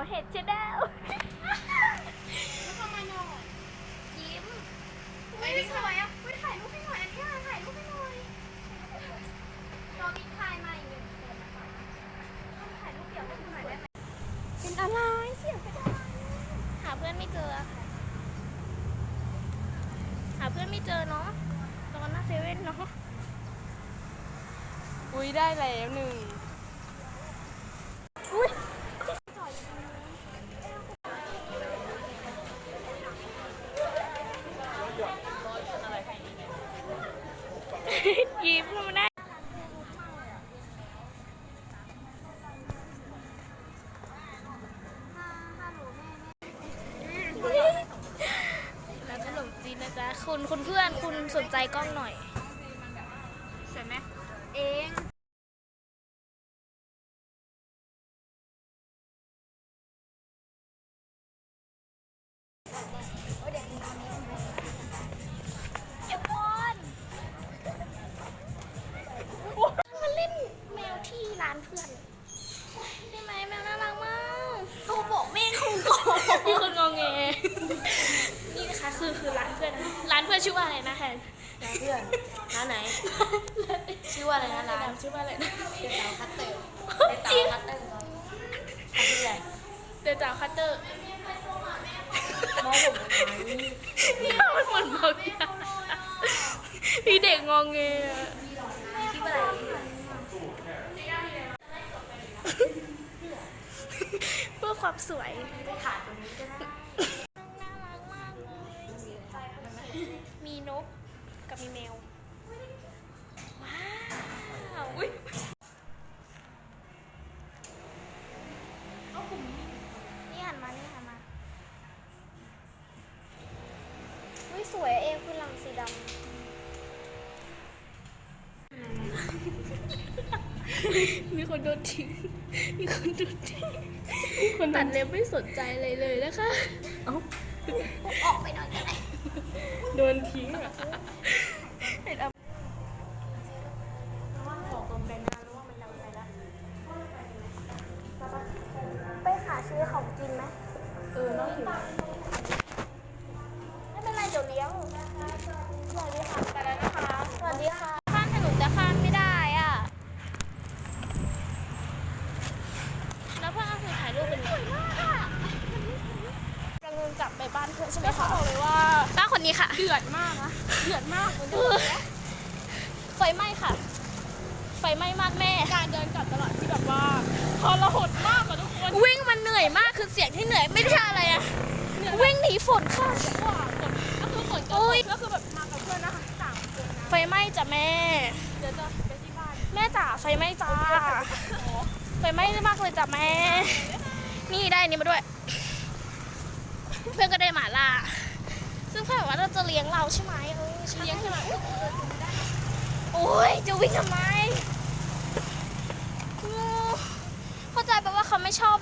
วเห็ดเชดเดลทำไมหน่อยยิ้มไม่ได้สวยอะไม่ถ่ายรูปให้หน่อยอันนี้ถ่ายรูปให้หน่อยเรามีถ่ายมาอีกหนึ่งคนนะคะถ่ายรูปเดี่ยวให้ดูหน่อยได้ไหมเป็นอะไรเสียงเป็นอะไรหาเพื่อนไม่เจออะค่ะหาเพื่อนไม่เจอเนาะตอนหน้าเซเว่นเนาะอุ้ยได้แล้วหนึ่ง ยิ้มมันได้แล้วขนมจีนนะจ๊ะ คุณคุณเพื่อนคุณสนใจกล้องหน่อย สวยไหม เอง อนชื่อว่าอะไรนะแฮนร้านเพื่อนร้านไหน ชื่อว่าอะไรนะร้านชื่อว่าอะไรนะเดตาคัตเตอร์จริงคัตเตอร์ครับอันที่ไหนเดยวจ่าคัตเตอร์มองผมทำไมนี่มันเหมือนบอกยาพี่เด็กงงเงอะคิดว่าอะไรเพื่อความสวยถ่ายตรงนี้ก็ได้ มีนกกับมีแมว ว้าวอุ๊ยนี่หันมา นี่หันมา อุ้ยสวยเองคือหลังสีดำ มีคนโดนทิ้ง มีคนโดนทิ้ง คนตัดเล็บไม่สนใจเลยเลยนะคะ เอ้า ออกไปหน่อยก็ได้ โดนทิ้งอะ เห็นอะ บอกตรงไปนานแล้วว่ามันเราไปแล้ว ไปหาซื้อของกินไหม เออน้องหิว ไม่เป็นไรเดี๋ยวเลี้ยงสวัสดีค่ะ ไปแล้วนะคะ สวัสดีค่ะข้ามถนนจะข้ามไม่ได้อะ แล้วพ่อเอาคือถ่ายรูปเป็นสวยมากอะกำลังกลับไปบ้านเพื่อนใช่ไหมคะ บอกเลยว่า บ้านคนนี้ค่ะ เดือดมากนะเดือดมากเลย เออไฟไหม้ค่ะ ไฟไหม้มากแม่ การเดินกลับตลาดที่แบบว่าทรหดมากกว่าทุกคนวิ่งมันเหนื่อยมากคือเสียงที่เหนื่อยไม่ใช่อะไรอะวิ่งหนีฝนค่ะว่าก็คือฝนก็โอ้ยก็คือแบบมากับเพื่อนนะคะสามคนนะไฟไหม้จ้ะแม่ เดี๋ยวจะไปที่บ้านแม่จ๋าไฟไหม้จ้าไฟไหม้มากเลยจ้ะแม่ นี่ได้อันนี้มาด้วย เพื่อนก็ได้หมาล่าซึ่งเพื่อนบอกว่าเราจะเลี้ยงเราใช่ไหมเออใช่เลี้ยงใช่ไหมโอ้ยจะวิ่งทำไมงูเข้าใจแปลว่าเขาไม่ชอบ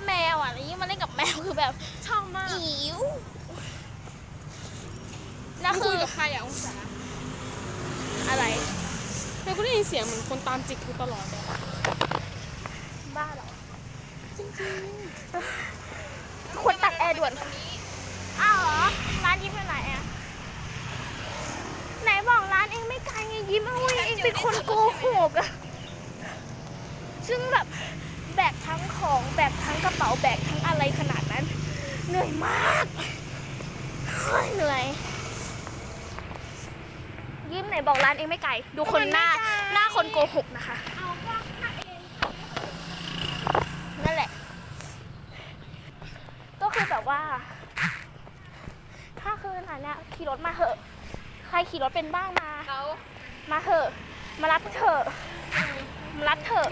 แมวอะแล้วยิ่งมาเล่นกับแมวคือแบบชอบมากอิ๋วนั่นคุคืยอกับใครอะองศาอะไรเฮ้ยกูได้ยินเสียงเหมือนคนตามจิกกูตลอดเลยบ้าเหรอจริงๆควรตัดแอร์ด่วนอ้าวเหรอร้านยิ้มอยู่ไหนอะไหนบอกร้านเองไม่ไกลไงยิ้มเอาไว้เองเป็นคนโกหกอะซึ่งแบบแบกทั้งของแบ กทั้งกระเป๋าแบกทั้งอะไรขนาดนั้น เหนื่อยมากเฮ้ยเหนื่อย ยิ้มไหนบอกร้านเองไม่ไกล ดูคนหน้าหน้าคนโกหกนะคะนั่นแหละ ก็คือแบบว่า ถ้าคืนอะเนี่ยขี่รถมาเถอะ ใครขี่รถเป็นบ้างมาเขามาเถอะ มารับเถอะมารับเถอะ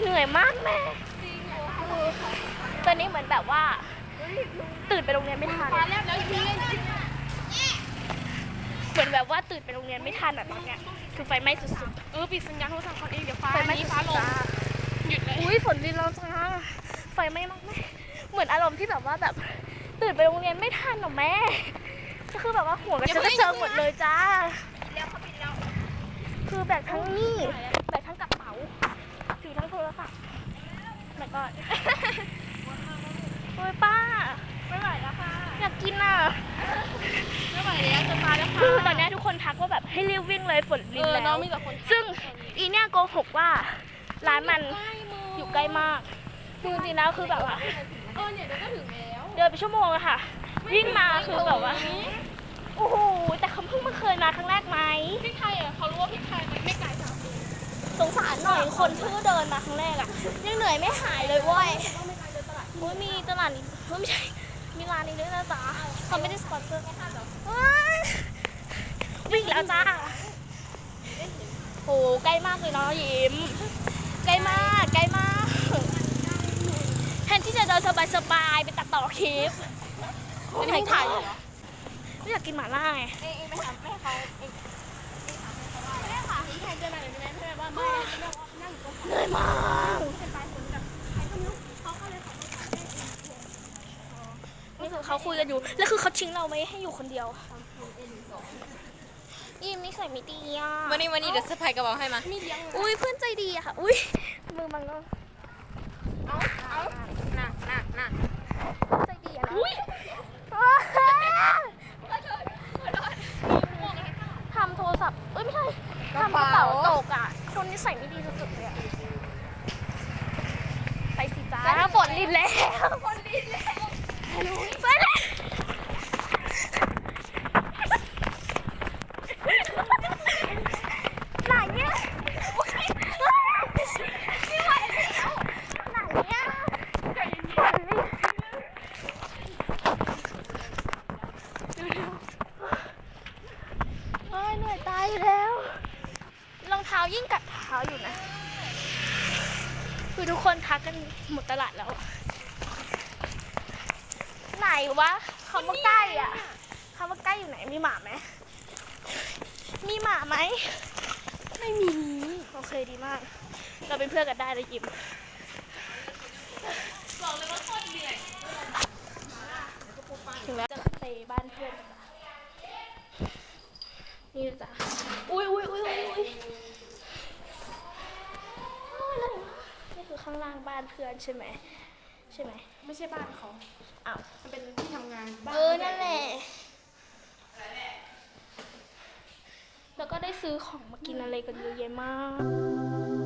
เหนื่อยมากแม่ เออตอนนี้เหมือนแบบว่า ตื่นไปโรงเรียนไม่ทันมาแล้วแล้วทีเหมือนแบบว่าตื่นไปโรงเรียนไม่ทันอะตอนเนี้ยคือไฟไหม้สุดเออปิดสัญญาณโทรศัพท์ก่อนเองเดี๋ยวๆฟ้าไฟไหม้นี้สุฟ้าดลๆงจ้าหยุดเลยอุ้ยฝนดินแล้วจ้าไฟไหม้มากแม่เหมือนอารมณ์ที่แบบว่าแบบตื่นไปโรงเรียนไม่ทันหรอแม่ก็คือแบบว่าหัวกระเจิงกระเจิงหมดเลยจ้าคือแบกทั้งนี่แบกทั้งกระเป๋าถือทั้งโทรศัพท์แล้วก็โอ้ยป้า ไม่ไหวแล้วค่ะ อยากกินอะ ไม่ไหวแล้วจะตายแล้วค่ะคือตอนเนี้ยทุกคนทักว่าแบบให้รีบวิ่งเลยฝนลิเอนอแล้ว น้องมีแต่คนซึ่งอีเนี่ยโกหกว่าร้านมันใกล้มืออยู่ใกล้มากคือจริงๆแล้วคือแบบว่าเออเนี่ยเดี๋ยวก็ถึงแล้วเดินไปชั่วโมงอะค่ะ วิ่งมาคือแบบว่าโอ้โหแต่เขาเพิ่งมาเคยมาครั้งแรกไหมพริกไทยอะเขารู้ว่าพริกไทยมันไม่ไกลจากนี้ สงสารหน่อยคนเพิ่งเดินมาครั้งแรกอะยังเหนื่อยไม่หายเลยเว้ยโอ้ยมีตลาดนี้เฮ้ยไม่ใช่มีร้านนี้ด้วยนะจ๊ะเขาไม่ได้สปอนเซอร์เฮ้ยวิ่งแล้วจ้าโหใกล้มากเลยเนาะยิ้มใกล้มากใกล้มากแทนที่จะเดินสบายๆไปตัดต่อคลิปอันนี้ถ่ายอยู่เหรอไม่อยากกินหม่าล่าไงเองเองไปถามแม่เขาเองแม่ค่ะพริกไทยเจอมาหน่อยได้ไหม แม่ว่าไม่ได้แม่ว่านั่งอยู่ตรงเหนื่อยมากเป็นปลายฝนกับใครก็ไม่รู้เขาก็เลยขอโทษแม่นี่คือเขาคุยกันอยู่ แล้วคือเขาทิ้งเราไว้ให้อยู่คนเดียวอีมนี่ใส่มิตีอะวันนี้วันนี้เดี๋ยวสะพายกระเป๋าให้มามีเลี้ยงอุ้ยเพื่อนใจดีอะค่ะ อุ้ยมือบังก็ เอาเอาหนักหนักหนัก ใจดีอะนะ อุ้ย ทำโทรศัพท์ เอ้ยไม่ใช่ทำกระเป๋าตกอะคนนี้ใส่ไม่ดีสุดๆเลยอะไปสิจ้า ฝนลินแล้วฝนลินแล้วไปเลยไหนเนี่ยไม่ไหวแล้วไหนเนี่ยฝนลิน เอ้ยเหนื่อยตายอยู่แล้ว รองเท้ายิ่งกัดเท้าอยู่นะ คือทุกคนทักกัน หมดตลาดแล้ว ไหนวะคำว่าใกล้อะคำว่าใกล้อยู่ไหนมีหมาไหมมีหมาไหมไม่มี โอเคดีมาก เราเป็นเพื่อนกันได้เลยยิม บอกเลยว่าโคตรเหนื่อย ถึงแล้วจะไปบ้านเพื่อนกันละนี่นะจ้ะอุ้ยอุ้ยอุ้ยอุ้ยอุ้ยโอ้ยอะไรวะนี่คือข้างล่างบ้านเพื่อน ใช่ไหมใช่ไหมไม่ใช่บ้านเขาอ้าวมันเป็นที่ทำงานบ้านเออนั่นแหละแล้วก็ได้ซื้อของมากินอะไรกันเยอะแยะมาก